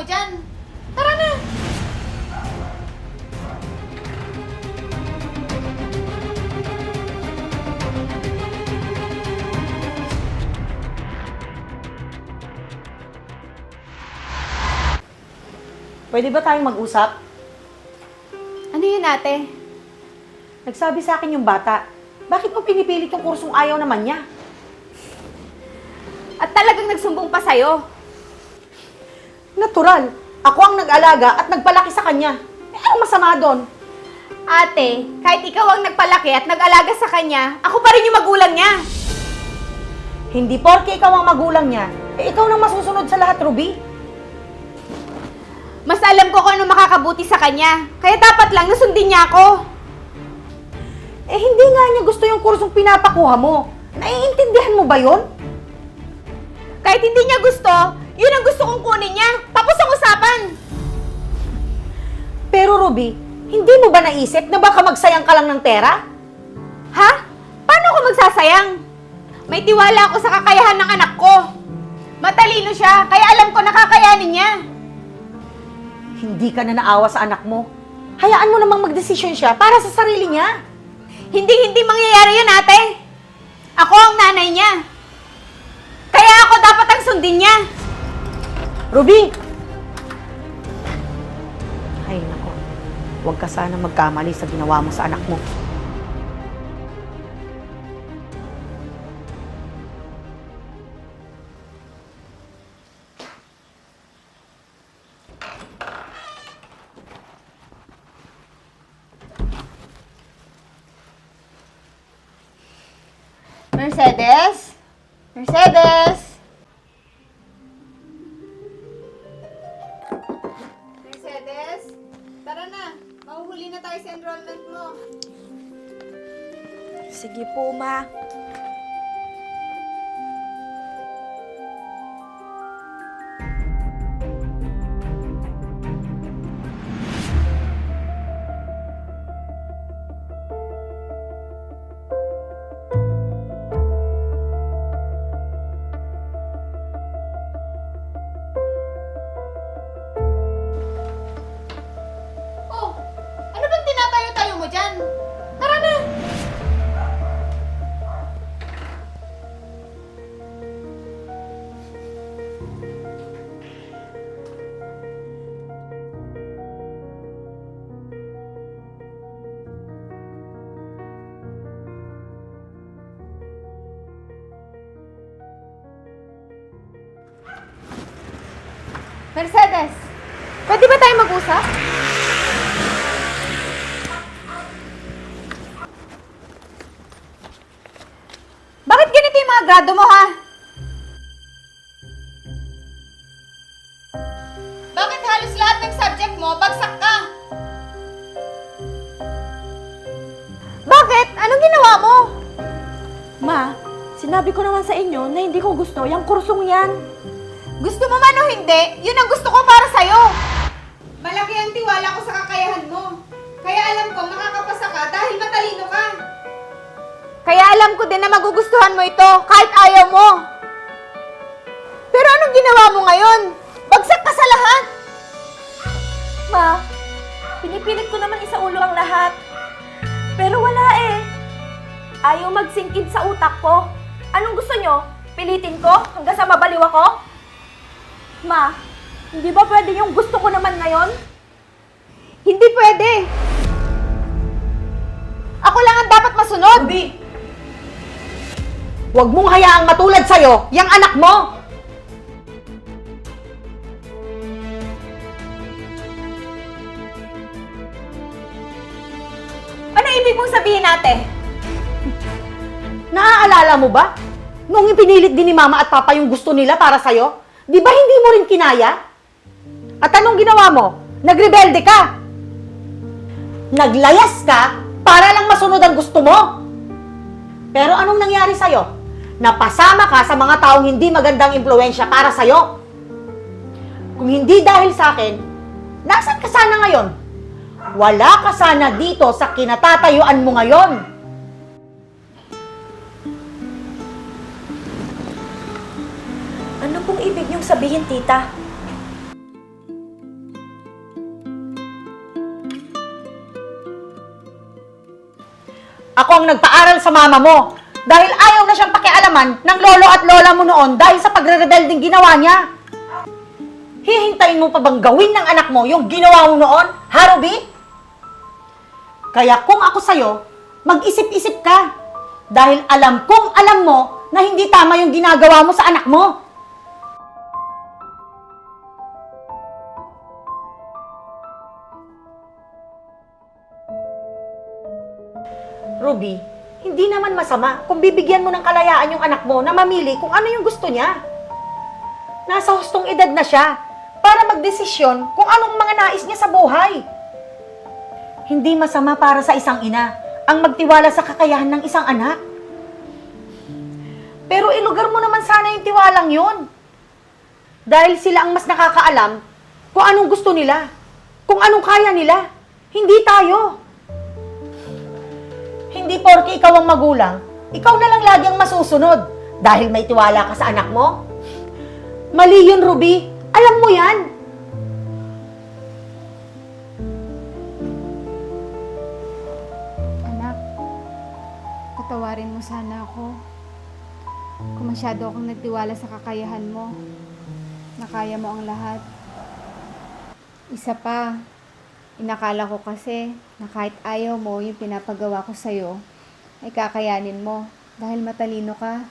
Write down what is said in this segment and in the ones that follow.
mo dyan. Tara na! Pwede ba tayong mag-usap? Ano yun, ate? Nagsabi sa akin yung bata. Bakit mo pinipilit yung kursong ayaw naman niya? At talagang nagsumbong pa sa'yo. Natural. Ako ang nag-alaga at nagpalaki sa kanya. Eh, anong masama doon? Ate, kahit ikaw ang nagpalaki at nag-alaga sa kanya, ako pa rin yung magulang niya. Hindi porke ikaw ang magulang niya, eh ikaw nang masusunod sa lahat, Ruby. Mas alam ko kung ano makakabuti sa kanya. Kaya dapat lang nasundin niya ako. Eh hindi nga niya gusto yung kursong pinapakuha mo. Naiintindihan mo ba yon? Kahit hindi niya gusto, yun ang gusto kong kunin niya. Tapos ang usapan. Pero Ruby, hindi mo ba naisip na baka magsayang ka lang ng pera? Ha? Paano ako magsasayang? May tiwala ako sa kakayahan ng anak ko. Matalino siya, kaya alam ko nakakayanin niya. Hindi ka na naawa sa anak mo. Hayaan mo namang magdesisyon siya para sa sarili niya. Hindi-hindi mangyayari yun, ate. Ako ang nanay niya. Kaya ako dapat ang sundin niya. Ruby! Ay, nako. Huwag ka sana magkamali sa ginawa mo sa anak mo. Mercedes? Mercedes? Sige po, ma. Mercedes, pwede ba tayo mag-usap? Bakit ganito yung mga grado mo, ha? Bakit halos lahat ng subject mo, bagsak ka? Bakit? Anong ginawa mo? Ma, sinabi ko naman sa inyo na hindi ko gusto yung kursong yan. Gusto mo man o hindi, yun ang gusto ko para sa'yo. Malaki ang tiwala ko sa kakayahan mo. Kaya alam ko makakapasa ka dahil matalino ka. Kaya alam ko din na magugustuhan mo ito kahit ayaw mo. Pero anong ginawa mo ngayon? Bagsak ka sa lahat. Ma, pinipilit ko naman isa ulo ang lahat. Pero wala eh. Ayaw magsingkid sa utak ko. Anong gusto nyo? Pilitin ko hanggang sa mabaliw ako? Ma, hindi ba pwede yung gusto ko naman ngayon? Hindi pwede. Ako lang ang dapat masunod. Ruby! Huwag mong hayaang matulad sa'yo, yung anak mo! Ano ibig mong sabihin natin? Naaalala mo ba? Nung ipinilit din ni mama at papa yung gusto nila para sa'yo, di ba hindi mo rin kinaya? At anong ginawa mo? Nagrebelde ka! Naglayas ka para lang masunod ang gusto mo! Pero anong nangyari sa'yo? Napasama ka sa mga taong hindi magandang impluensya para sa'yo. Kung hindi dahil sa akin, nasan ka sana ngayon? Wala ka sana dito sa kinatatayuan mo ngayon. sabihin, tita. Ako ang nagpaaral sa mama mo dahil ayaw na siyang pakialaman ng lolo at lola mo noon dahil sa pagre-rebel din ginawa niya. Hihintayin mo pa bang gawin ng anak mo yung ginawa mo noon, Harubi? Kaya kung ako sa'yo, mag-isip-isip ka. Dahil alam kong alam mo na hindi tama yung ginagawa mo sa anak mo. Ruby, hindi naman masama kung bibigyan mo ng kalayaan yung anak mo na mamili kung ano yung gusto niya. Nasa hustong edad na siya para magdesisyon kung anong mga nais niya sa buhay. Hindi masama para sa isang ina ang magtiwala sa kakayahan ng isang anak. Pero ilugar mo naman sana yung tiwalang yun. Dahil sila ang mas nakakaalam kung anong gusto nila, kung anong kaya nila. Hindi tayo. Porke ikaw ang magulang, ikaw na lang lagi ang masusunod dahil may tiwala ka sa anak mo. Mali yun, Ruby. Alam mo yan. Anak, patawarin mo sana ako. Kung masyado akong nagtiwala sa kakayahan mo, na kaya mo ang lahat. Isa pa, inakala ko kasi na kahit ayaw mo yung pinapagawa ko sa'yo, ay kakayanin mo dahil matalino ka.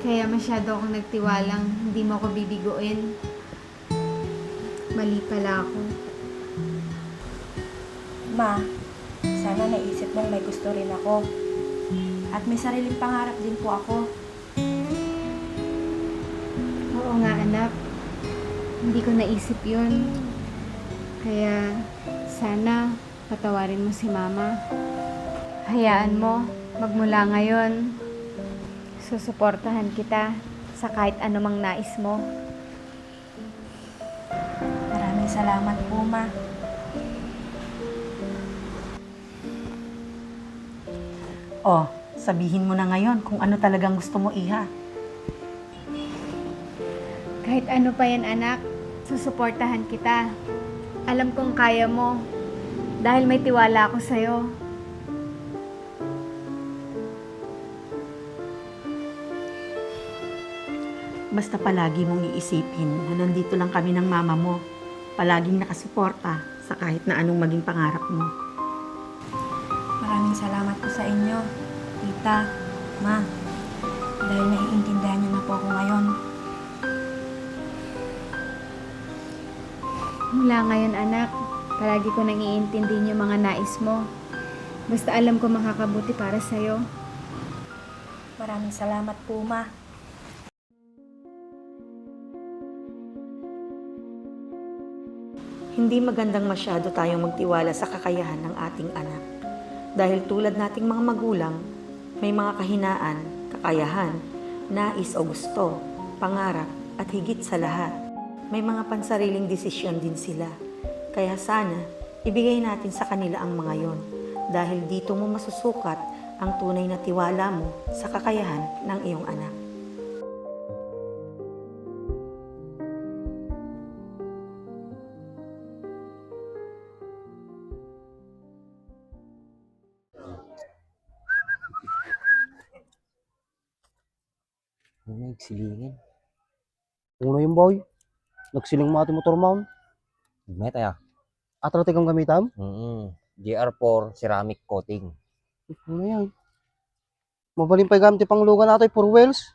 Kaya masyado akong nagtiwalang hindi mo ako bibiguin. Mali pala ako. Ma, sana naisip mong may gusto rin ako. At may sariling pangarap din po ako. Oo nga anak, hindi ko naisip yun. Kaya sana patawarin mo si mama. Hayaan mo, magmula ngayon, susuportahan kita sa kahit anumang nais mo. Maraming salamat po, Ma. Oh, sabihin mo na ngayon kung ano talagang gusto mo, Iha. Kahit ano pa yan anak, susuportahan kita. Alam kong kaya mo dahil may tiwala ako sa'yo. Basta palagi mong iisipin na nandito lang kami ng mama mo. Palaging nakasuporta sa kahit na anong maging pangarap mo. Maraming salamat po sa inyo, tita, ma. Dahil naiintindihan niyo na po ako ngayon. Mula ngayon anak, palagi ko nang iintindi yung mga nais mo. Basta alam ko makakabuti para sa'yo. Maraming salamat po, ma. Hindi magandang masyado tayong magtiwala sa kakayahan ng ating anak. Dahil tulad nating mga magulang, may mga kahinaan, kakayahan, nais o gusto, pangarap, at higit sa lahat, may mga pansariling desisyon din sila. Kaya sana, ibigay natin sa kanila ang mga yon. Dahil dito mo masusukat ang tunay na tiwala mo sa kakayahan ng iyong anak. Silingin? Uno yung boy. Nagsiling mo ating motor mount. Meta ya. Atratik ang gamitam. Mm GR4 ceramic coating. Ano yan? Mabaling pa gamit pang lugan natin for wheels.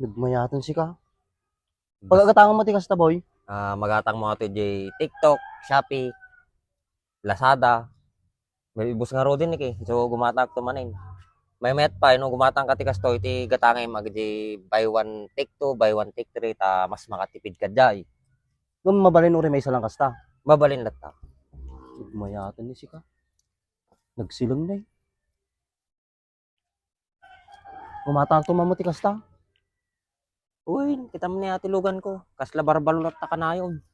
Nagmayatan si ka. Pagkagatangan mo tikas ta boy. Ah, magatang mo ato di TikTok, Shopee, Lazada. May ibus nga ro din eh. So gumatak to manin. May met pa no gumatang ka tikas to iti gatangay mag di buy one take two, buy one take three ta mas makatipid ka jay. Gum mabalin uri may isa lang kasta. Babalin latta. Nagmayatan ni si ka. Nagsilang na eh. Gumatang to mamuti kasta. Uy, kita mo ni ati lugan ko. Kasla barbalo latta ka na yun.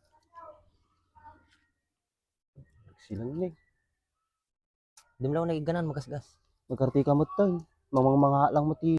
Nagsilang na eh. Di mo lang nagiganan magasgas. Nagkartika mo tayo. Mamang mga lang mo